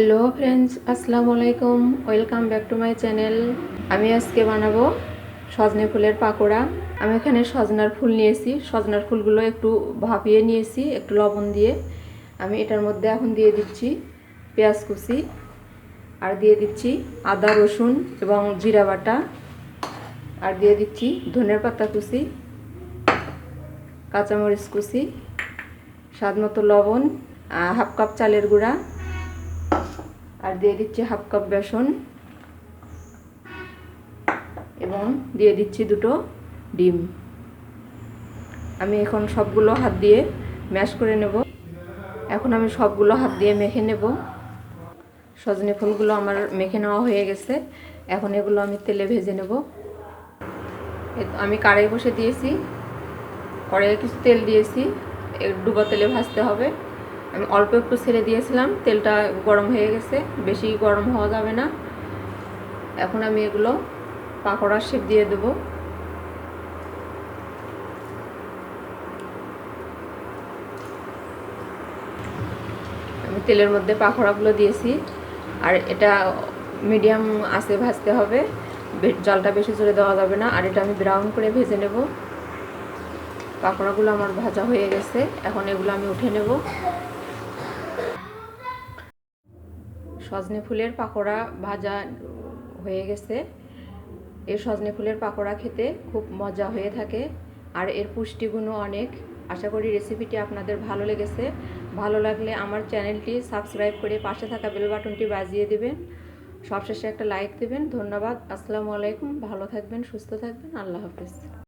Hello friends আসসালামু আলাইকুম welcome back to my channel আমি আজকে বানাবো সজনে ফুলের পাকোড়া। আমি এখানে সজনার ফুল নিয়েছি। সজনার ফুলগুলো একটু ভাপিয়ে নিয়েছি, একটু লবণ দিয়ে। আমি এটার মধ্যে এখন দিয়ে দিচ্ছি পেঁয়াজ কুচি আর দিয়ে দিচ্ছি আদা, রসুন এবং জিরা বাটা। আর দিয়ে দিচ্ছি ধনের পাতা কুচি, কাঁচামরিচ কুচি স্বাদ মতো লবণ হাফ কাপ চালের গুঁড়া। আর দিয়ে দিচ্ছি হাফ কাপ বেসন এবং দিয়ে দিচ্ছি দুটো ডিম। আমি এখন সবগুলো হাত দিয়ে ম্যাশ করে নেব। এখন আমি সবগুলো হাত দিয়ে মেখে নেব। সজনে ফুলগুলো আমার মেখে নেওয়া হয়ে গেছে। এখন এগুলো আমি তেলে ভেজে নেব। আমি কড়াই বসে দিয়েছি। কড়াইয়ে কিছু তেল দিয়েছি। ডুবো তেলে ভাজতে হবে। আমি অল্প একটু ছেড়ে দিয়েছিলাম, তেলটা গরম হয়ে গেছে, বেশি গরম হওয়া যাবে না। এখন আমি এগুলো পাকোড়ার শেপ দিয়ে দেব। আমি তেলের মধ্যে পাকোড়াগুলো দিয়েছি, আর এটা মিডিয়াম আঁচে ভাজতে হবে জলটা বেশি জোরে দেওয়া যাবে না, আর এটা আমি ব্রাউন করে ভেজে নেব। পাকোড়াগুলো আমার ভাজা হয়ে গেছে, এখন এগুলো আমি উঠে নেব। সজনে ফুলের পাকোড়া ভাজা হয়ে গেছে। এই সজনে ফুলের পাকোড়া খেতে খুব মজা হয়ে থাকে। আর এর পুষ্টিগুণও অনেক। আশা করি রেসিপিটি আপনাদের ভালো লেগেছে। ভালো লাগলে আমার চ্যানেলটি সাবস্ক্রাইব করে পাশে থাকা বেল বাটনটি বাজিয়ে দেবেন। সবশেষে একটা লাইক দেবেন। ধন্যবাদ। আসসালামু আলাইকুম। ভালো থাকবেন, সুস্থ থাকবেন। আল্লাহ হাফিজ।